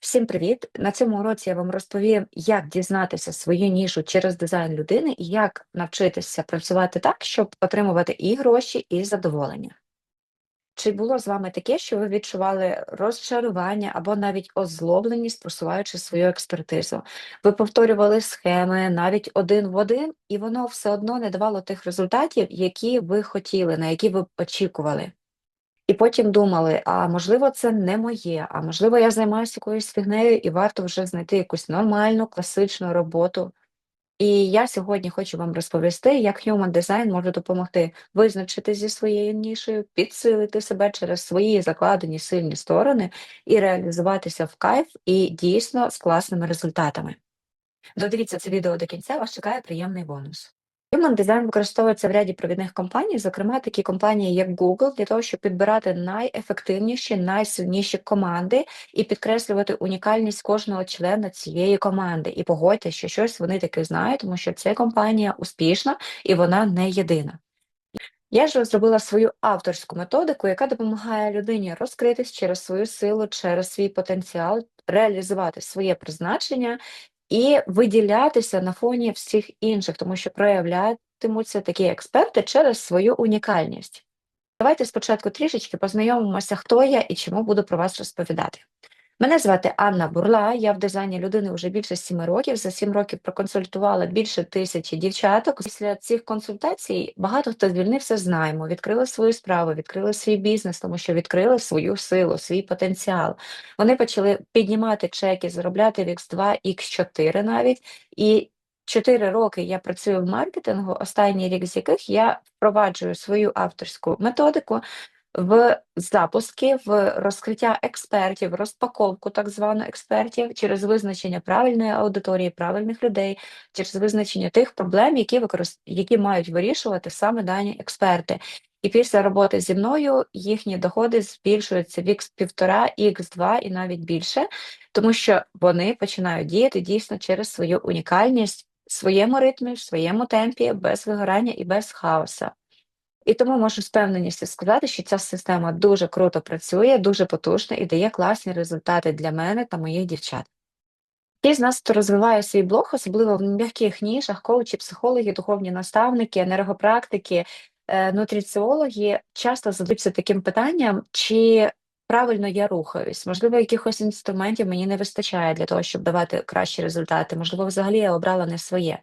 Всім привіт! На цьому уроці я вам розповім, як дізнатися свою нішу через дизайн людини і як навчитися працювати так, щоб отримувати і гроші, і задоволення. Чи було з вами таке, що ви відчували розчарування або навіть озлобленість, просуваючи свою експертизу? Ви повторювали схеми навіть один в один, і воно все одно не давало тих результатів, які ви хотіли, на які ви очікували. І потім думали: а можливо, це не моє, а можливо, я займаюся якоюсь фігнею і варто вже знайти якусь нормальну, класичну роботу. І я сьогодні хочу вам розповісти, як Human Design може допомогти визначити зі своєю нішею, підсилити себе через свої закладені сильні сторони і реалізуватися в кайф і дійсно з класними результатами. Додивіться це відео до кінця, вас чекає приємний бонус. Human Design використовується в ряді провідних компаній, зокрема такі компанії, як Google, для того, щоб підбирати найефективніші, найсильніші команди і підкреслювати унікальність кожного члена цієї команди. І погодьте, що щось вони таки знають, тому що ця компанія успішна і вона не єдина. Я ж розробила свою авторську методику, яка допомагає людині розкритись через свою силу, через свій потенціал, реалізувати своє призначення і виділятися на фоні всіх інших, тому що проявлятимуться такі експерти через свою унікальність. Давайте спочатку трішечки познайомимося, хто я і чому буду про вас розповідати. Мене звати Анна Бурла, я в дизайні людини вже більше сіми років. За сім років проконсультувала більше тисячі дівчаток. Після цих консультацій багато хто звільнився знаємо, відкрили свою справу, відкрили свій бізнес, тому що відкрили свою силу, свій потенціал. Вони почали піднімати чеки, заробляти в X2, X4 навіть. І чотири роки я працюю в маркетингу, останній рік з яких я впроваджую свою авторську методику в запуски, в розкриття експертів, розпаковку так звану експертів через визначення правильної аудиторії, правильних людей, через визначення тих проблем, які використ... які мають вирішувати саме дані експерти. І після роботи зі мною їхні доходи збільшуються в x півтора, X2 і навіть більше, тому що вони починають діяти дійсно через свою унікальність в своєму ритмі, в своєму темпі, без вигорання і без хаоса. І тому можу з певненістю сказати, що ця система дуже круто працює, дуже потужна і дає класні результати для мене та моїх дівчат. Ті з нас, хто розвиває свій блог, особливо в м'яких нішах, коучі, психологи, духовні наставники, енергопрактики, е, нутриціологи, часто задаються таким питанням, чи правильно я рухаюсь, можливо, якихось інструментів мені не вистачає для того, щоб давати кращі результати, можливо, взагалі я обрала не своє.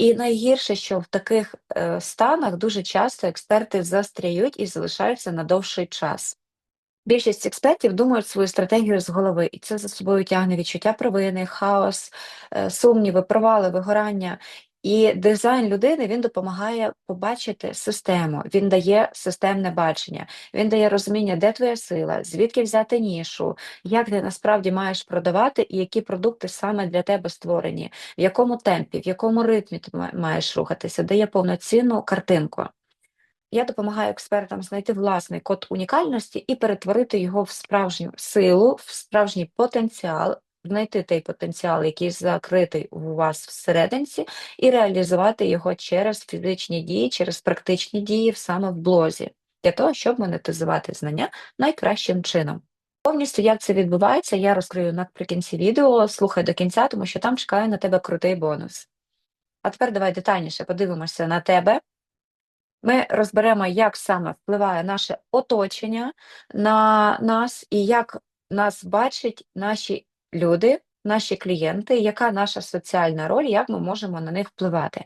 І найгірше, що в таких е, станах дуже часто експерти застряють і залишаються на довший час. Більшість експертів думають свою стратегію з голови, і це за собою тягне відчуття провини, хаос, е, сумніви, провали, вигорання. І дизайн людини він допомагає побачити систему, він дає системне бачення, він дає розуміння, де твоя сила, звідки взяти нішу, як ти насправді маєш продавати і які продукти саме для тебе створені, в якому темпі, в якому ритмі ти маєш рухатися, дає повноцінну картинку. Я допомагаю експертам знайти власний код унікальності і перетворити його в справжню силу, в справжній потенціал, знайти той потенціал, який закритий у вас всерединці, і реалізувати його через фізичні дії, через практичні дії саме в блозі, для того, щоб монетизувати знання найкращим чином. Повністю, як це відбувається, я розкрию наприкінці відео, слухай до кінця, тому що там чекає на тебе крутий бонус. А тепер давай детальніше подивимося на тебе. Ми розберемо, як саме впливає наше оточення на нас і як нас бачать наші люди, наші клієнти, яка наша соціальна роль, як ми можемо на них впливати.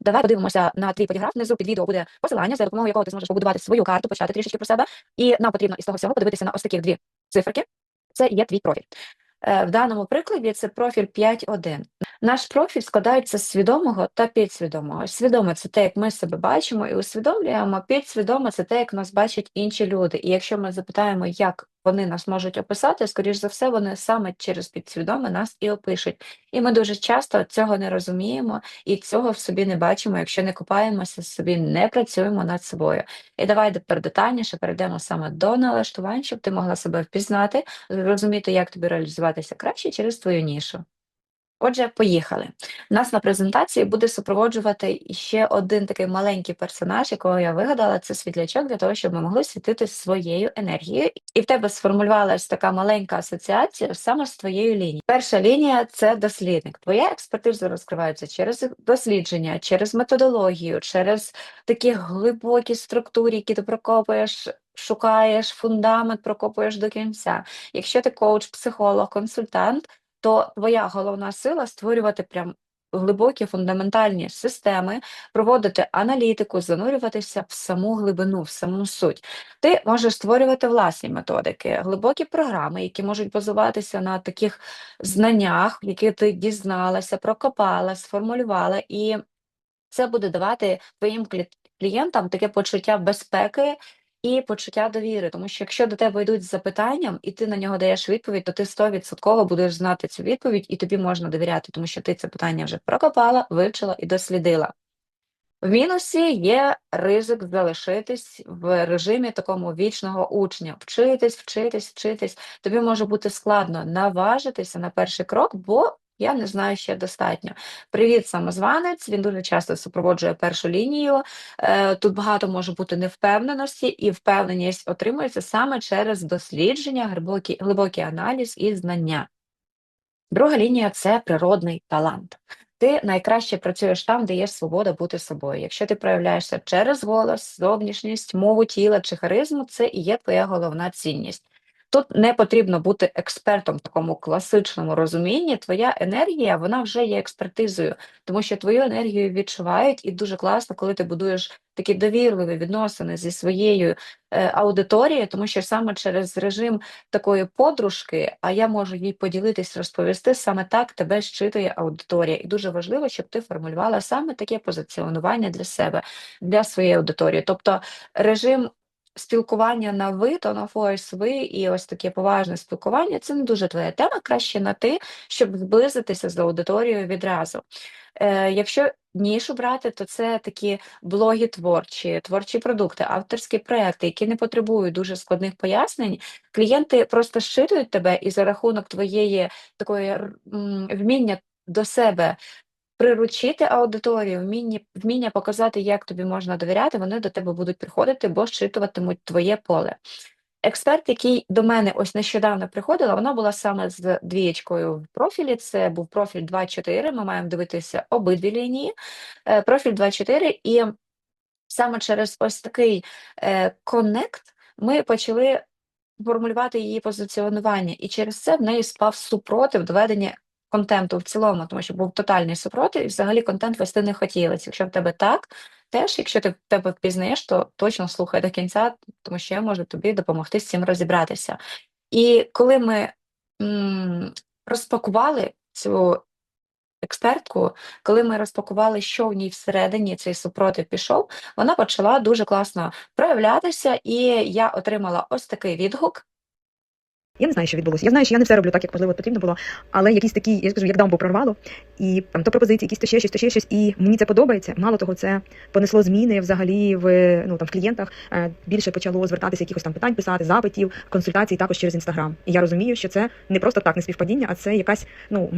Давай подивимося на твій поліграф. Внизу під відео буде посилання, за допомогою якого ти зможеш побудувати свою карту, почати трішечки про себе. І нам потрібно із того всього подивитися на ось такі дві циферки. Це є твій профіль. Е, в даному прикладі це профіль 5.1. Наш профіль складається з свідомого та підсвідомого. Свідоме це те, як ми себе бачимо і усвідомлюємо, підсвідомо це те, як нас бачать інші люди. І якщо ми запитаємо, як вони нас можуть описати, скоріш за все, вони саме через підсвідоме нас і опишуть. І ми дуже часто цього не розуміємо і цього в собі не бачимо, якщо не купаємося собі, не працюємо над собою. І давай тепер детальніше перейдемо саме до налаштувань, щоб ти могла себе впізнати, зрозуміти, як тобі реалізуватися краще через твою нішу. Отже, поїхали. Нас на презентації буде супроводжувати ще один такий маленький персонаж, якого я вигадала, це світлячок, для того, щоб ми могли світити своєю енергією. І в тебе сформулювалася така маленька асоціація саме з твоєю лінією. Перша лінія це дослідник. Твоя експертиза розкривається через дослідження, через методологію, через такі глибокі структури, які ти прокопуєш. Шукаєш фундамент, прокопуєш до кінця. Якщо ти коуч, психолог, консультант, то твоя головна сила створювати прям глибокі фундаментальні системи, проводити аналітику, занурюватися в саму глибину, в саму суть. Ти можеш створювати власні методики, глибокі програми, які можуть базуватися на таких знаннях, які ти дізналася, прокопала, сформулювала, і це буде давати твоїм клієнтам таке почуття безпеки і почуття довіри, тому що якщо до тебе йдуть з запитанням, і ти на нього даєш відповідь, то ти 100% будеш знати цю відповідь, і тобі можна довіряти, тому що ти це питання вже прокопала, вивчила і дослідила. В мінусі є ризик залишитись в режимі такому вічного учня, вчитись, вчитись, вчитись. Тобі може бути складно наважитися на перший крок, бо я не знаю ще достатньо. Привіт, самозванець. Він дуже часто супроводжує першу лінію. Е, тут багато може бути невпевненості, і впевненість отримується саме через дослідження, глибокий, глибокий аналіз і знання. Друга лінія це природний талант. Ти найкраще працюєш там, де є свобода бути собою. Якщо ти проявляєшся через голос, зовнішність, мову тіла чи харизму, це і є твоя головна цінність. Тут не потрібно бути експертом в такому класичному розумінні. Твоя енергія вона вже є експертизою, тому що твою енергію відчувають, і дуже класно, коли ти будуєш такі довірливі відносини зі своєю е, аудиторією, тому що саме через режим такої подружки, а я можу їй поділитись, розповісти, саме так тебе щитує аудиторія. І дуже важливо, щоб ти формулювала саме таке позиціонування для себе, для своєї аудиторії. Тобто режим спілкування на ви, то на voice ви і ось таке поважне спілкування це не дуже твоя тема, краще на ти, щоб зблизитися з аудиторією відразу. Е, Якщо нішу брати, то це такі блоги творчі, творчі продукти, авторські проекти, які не потребують дуже складних пояснень. Клієнти просто щитують тебе і за рахунок твоєї такої вміння до себе приручити аудиторію, вміння, вміння показати, як тобі можна довіряти, вони до тебе будуть приходити, бо щитуватимуть твоє поле. Експерт, який до мене ось нещодавно приходила, вона була саме з двієчкою в профілі. Це був профіль 2.4, Ми маємо дивитися обидві лінії. Е, профіль 2.4, і саме через ось такий е, коннект ми почали формулювати її позиціонування, і через це в неї спав супротив доведення контенту в цілому, тому що був тотальний супротив, і взагалі контент вести не хотілося. Якщо в тебе так, теж, якщо ти в тебе впізнаєш, то точно слухай до кінця, тому що я можу тобі допомогти з цим розібратися. І коли ми м розпакували цю експертку, коли ми розпакували, що в ній всередині цей супротив пішов, вона почала дуже класно проявлятися, і я отримала ось такий відгук. Я не знаю, що відбулося. Я знаю, що я не все роблю так, як можливо потрібно було, але якісь такі, я скажу, як дамбу прорвало, і там то пропозиції, якісь то ще щось, то ще щось, і мені це подобається. Мало того, це понесло зміни взагалі в ну там в клієнтах. Е, більше почало звертатися якихось там питань, писати, запитів, консультацій також через інстаграм. І я розумію, що це не просто так, не співпадіння, а це якась ну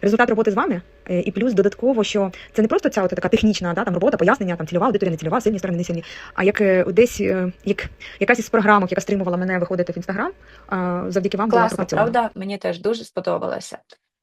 результат роботи з вами. Е, і плюс додатково, що це не просто ця от така технічна да, там робота, пояснення, там цільова аудиторія, не цільова, сильні сторони, не сильні. А як е, десь як якась із програмок, яка стримувала мене виходити в інстаграм, завдяки вам була пропрацьована. правда, мені теж дуже сподобалося.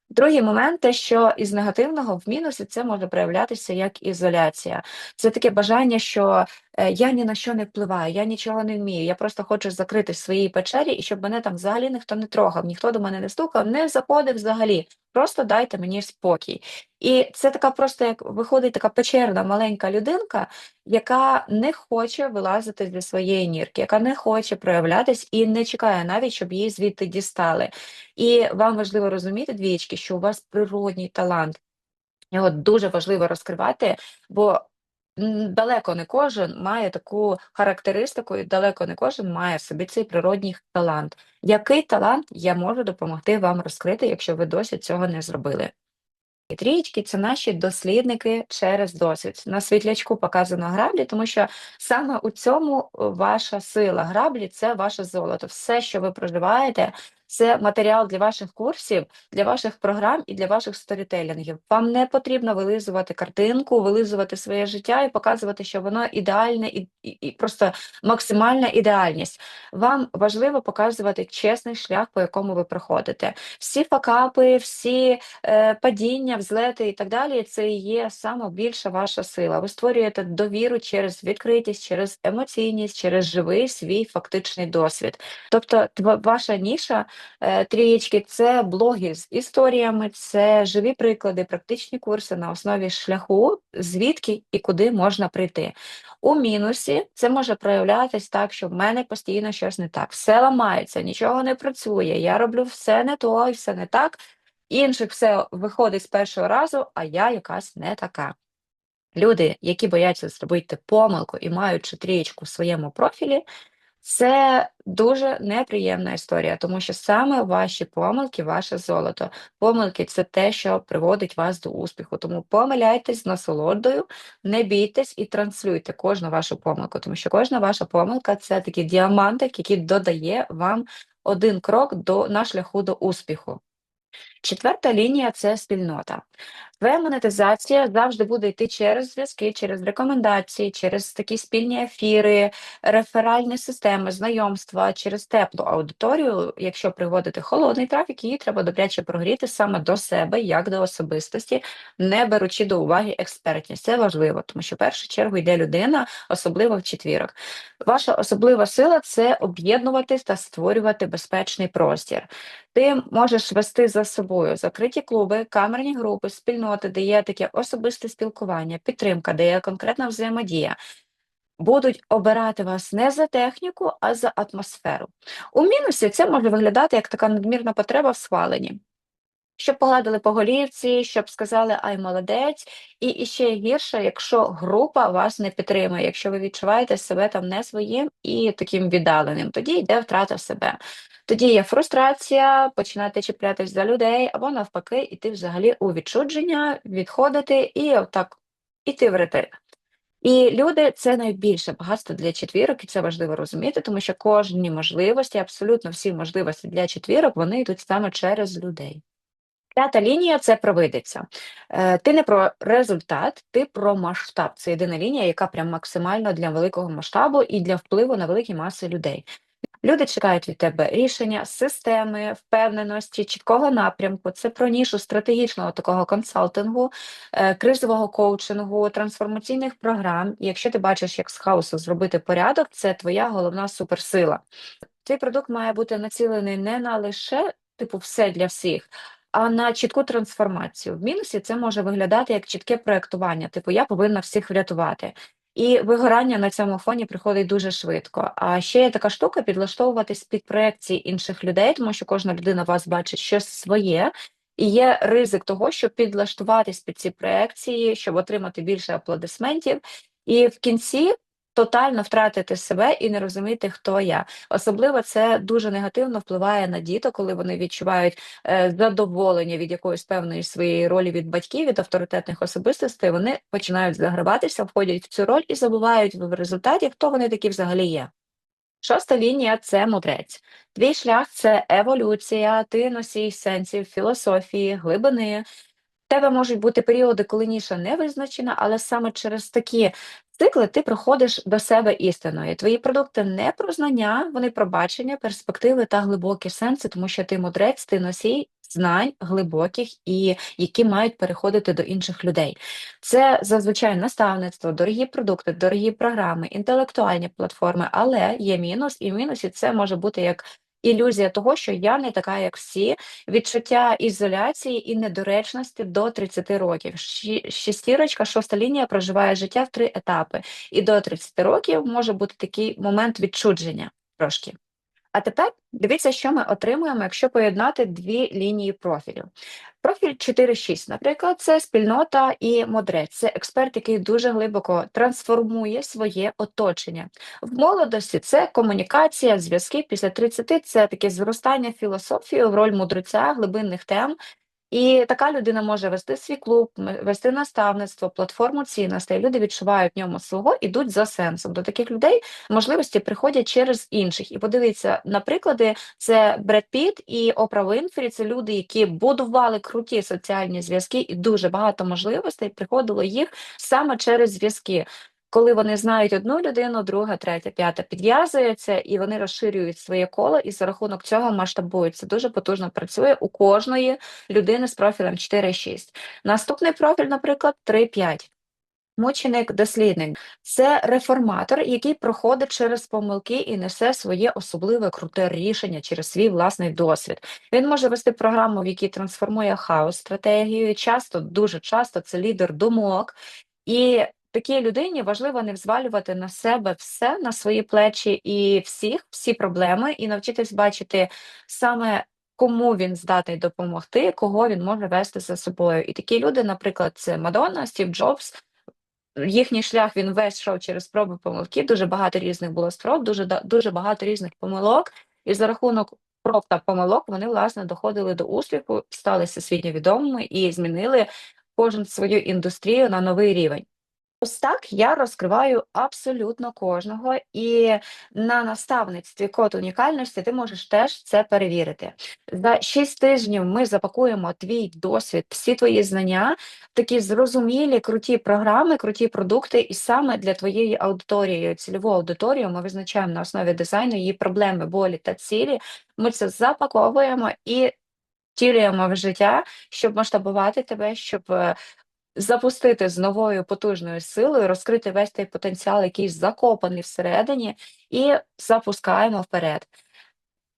Другий момент, те, що із негативного в мінусі це може проявлятися як ізоляція. Це таке бажання, що е, я ні на що не впливаю, я нічого не вмію. Я просто хочу закрити в своїй печері, і щоб мене там взагалі ніхто не трогав, ніхто до мене не стукав, не заходив взагалі. Просто дайте мені спокій. І це така просто як виходить така печерна маленька людинка, яка не хоче вилазити зі своєї нірки, яка не хоче проявлятись і не чекає навіть, щоб її звідти дістали. І вам важливо розуміти, двічки, що у вас природній талант. Його дуже важливо розкривати, бо далеко не кожен має таку характеристику, і далеко не кожен має в собі цей природній талант. Який талант я можу допомогти вам розкрити, якщо ви досі цього не зробили? Трієчки це наші дослідники через досвід. На світлячку показано граблі, тому що саме у цьому ваша сила. Граблі це ваше золото. Все, що ви проживаєте, це матеріал для ваших курсів, для ваших програм і для ваших сторітелінгів. Вам не потрібно вилизувати картинку, вилизувати своє життя і показувати, що воно ідеальне і, і, і просто максимальна ідеальність. Вам важливо показувати чесний шлях, по якому ви проходите. Всі факапи, всі е, падіння, взлети і так далі. Це є саме більша ваша сила. Ви створюєте довіру через відкритість, через емоційність, через живий свій фактичний досвід. Тобто, ваша ніша трієчки це блоги з історіями, це живі приклади, практичні курси на основі шляху, звідки і куди можна прийти. У мінусі це може проявлятись так, що в мене постійно щось не так. Все ламається, нічого не працює. Я роблю все не то і все не так. Інших все виходить з першого разу, а я якась не така. Люди, які бояться зробити помилку і маючи трієчку в своєму профілі, це дуже неприємна історія, тому що саме ваші помилки, ваше золото. Помилки це те, що приводить вас до успіху. Тому помиляйтесь з насолодою, не бійтесь і транслюйте кожну вашу помилку, тому що кожна ваша помилка це такий діамантик, який додає вам один крок до на шляху до успіху. Четверта лінія це спільнота. Твоя монетизація завжди буде йти через зв'язки, через рекомендації, через такі спільні ефіри, реферальні системи, знайомства, через теплу аудиторію. Якщо приводити холодний трафік, її треба добряче прогріти саме до себе, як до особистості, не беручи до уваги експертність. Це важливо, тому що в першу чергу йде людина, особливо в четвірок. Ваша особлива сила це об'єднуватись та створювати безпечний простір. Ти можеш вести за собою закриті клуби, камерні групи, спільноти, де є таке особисте спілкування, підтримка, де є конкретна взаємодія. Будуть обирати вас не за техніку, а за атмосферу. У мінусі це може виглядати як така надмірна потреба в схваленні. Щоб погладили по голівці, щоб сказали ай молодець, і, ще гірше, якщо група вас не підтримує, якщо ви відчуваєте себе там не своїм і таким віддаленим, тоді йде втрата себе. Тоді є фрустрація, починати чіплятись за людей, або навпаки, іти взагалі у відчудження, відходити і отак іти в ретир. І люди це найбільше багатство для четвірок, і це важливо розуміти, тому що кожні можливості, абсолютно всі можливості для четвірок, вони йдуть саме через людей. П'ята лінія це провидиця. Е, ти не про результат, ти про масштаб. Це єдина лінія, яка прям максимально для великого масштабу і для впливу на великі маси людей. Люди чекають від тебе рішення, системи, впевненості, чіткого напрямку. Це про нішу стратегічного такого консалтингу, е, кризового коучингу, трансформаційних програм. І якщо ти бачиш, як з хаосу зробити порядок, це твоя головна суперсила. Твій продукт має бути націлений не на лише типу все для всіх, а на чітку трансформацію. В мінусі це може виглядати як чітке проектування, типу я повинна всіх врятувати. І вигорання на цьому фоні приходить дуже швидко. А ще є така штука підлаштовуватись під проекції інших людей, тому що кожна людина вас бачить щось своє, і є ризик того, щоб підлаштуватись під ці проекції, щоб отримати більше аплодисментів, і в кінці тотально втратити себе і не розуміти, хто я. Особливо це дуже негативно впливає на діток, коли вони відчувають е, задоволення від якоїсь певної своєї ролі від батьків, від авторитетних особистостей. Вони починають заграватися, входять в цю роль і забувають в результаті, хто вони такі взагалі є. Шоста лінія це мудрець. Твій шлях це еволюція, ти носій сенсів, філософії, глибини. В тебе можуть бути періоди, коли ніша не визначена, але саме через такі цикли ти приходиш до себе істиною. Твої продукти не про знання, вони про бачення, перспективи та глибокі сенси, тому що ти мудрець, ти носій знань глибоких і які мають переходити до інших людей. Це зазвичай наставництво, дорогі продукти, дорогі програми, інтелектуальні платформи, але є мінус, і в мінусі це може бути як ілюзія того, що я не така, як всі, відчуття ізоляції і недоречності до 30 років. Шістірочка, шоста лінія проживає життя в три етапи, і до 30 років може бути такий момент відчудження трошки. А тепер дивіться, що ми отримуємо, якщо поєднати дві лінії профілю. Профіль 4.6, наприклад, це спільнота і мудрець. Це експерт, який дуже глибоко трансформує своє оточення. В молодості це комунікація, зв'язки. Після 30 це таке зростання філософії в роль мудреця, глибинних тем. І така людина може вести свій клуб, вести наставництво, платформу цінностей. Люди відчувають в ньому свого, ідуть за сенсом. До таких людей можливості приходять через інших. І подивіться, на приклади, це Бред Піт і Опра Вінфрі. Це люди, які будували круті соціальні зв'язки, і дуже багато можливостей приходило їх саме через зв'язки. Коли вони знають одну людину, друга, третя, п'ята підв'язується, і вони розширюють своє коло, і за рахунок цього масштабують. Це дуже потужно працює у кожної людини з профілем 4-6. Наступний профіль, наприклад, 3-5. Мученик дослідник це реформатор, який проходить через помилки і несе своє особливе круте рішення через свій власний досвід. Він може вести програму, в якій трансформує хаос стратегію. Часто, дуже часто це лідер думок. І такій людині важливо не взвалювати на себе все на свої плечі і всіх, всі проблеми, і навчитись бачити саме. Кому він здатний допомогти, кого він може вести за собою. І такі люди, наприклад, це Мадонна, Стів Джобс, їхній шлях він весь йшов через спроби помилки. Дуже багато різних було спроб, дуже дуже багато різних помилок. І за рахунок проб та помилок вони власне доходили до успіху, стали всесвітньо відомими і змінили кожен свою індустрію на новий рівень. Ось так я розкриваю абсолютно кожного, і на наставництві код унікальності ти можеш теж це перевірити. За 6 тижнів ми запакуємо твій досвід, всі твої знання, такі зрозумілі, круті програми, круті продукти, і саме для твоєї аудиторії, цільову аудиторію ми визначаємо на основі дизайну її проблеми, болі та цілі. Ми це запаковуємо і втілюємо в життя, щоб масштабувати тебе, щоб е, запустити з новою потужною силою, розкрити весь той потенціал, який закопаний всередині, і запускаємо вперед.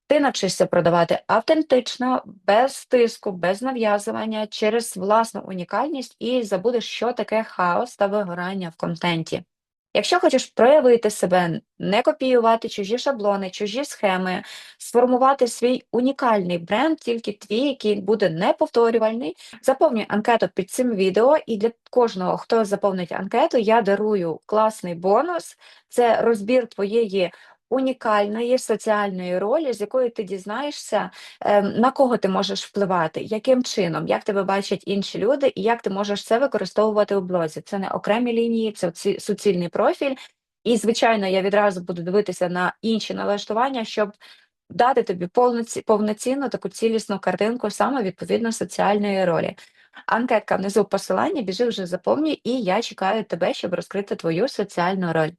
Ти навчишся продавати автентично, без тиску, без нав'язування, через власну унікальність і забудеш, що таке хаос та вигорання в контенті. Якщо хочеш проявити себе, не копіювати чужі шаблони, чужі схеми, сформувати свій унікальний бренд, тільки твій, який буде неповторювальний, заповнюй анкету під цим відео, і для кожного, хто заповнить анкету, я дарую класний бонус. Це розбір твоєї унікальної соціальної ролі, з якої ти дізнаєшся, ем, на кого ти можеш впливати, яким чином, як тебе бачать інші люди, і як ти можеш це використовувати у блозі. Це не окремі лінії, це суцільний профіль. І, звичайно, я відразу буду дивитися на інші налаштування, щоб дати тобі повноці- повноцінну таку цілісну картинку саме відповідно соціальної ролі. Анкетка внизу посилання, біжи вже заповнюй, і я чекаю тебе, щоб розкрити твою соціальну роль.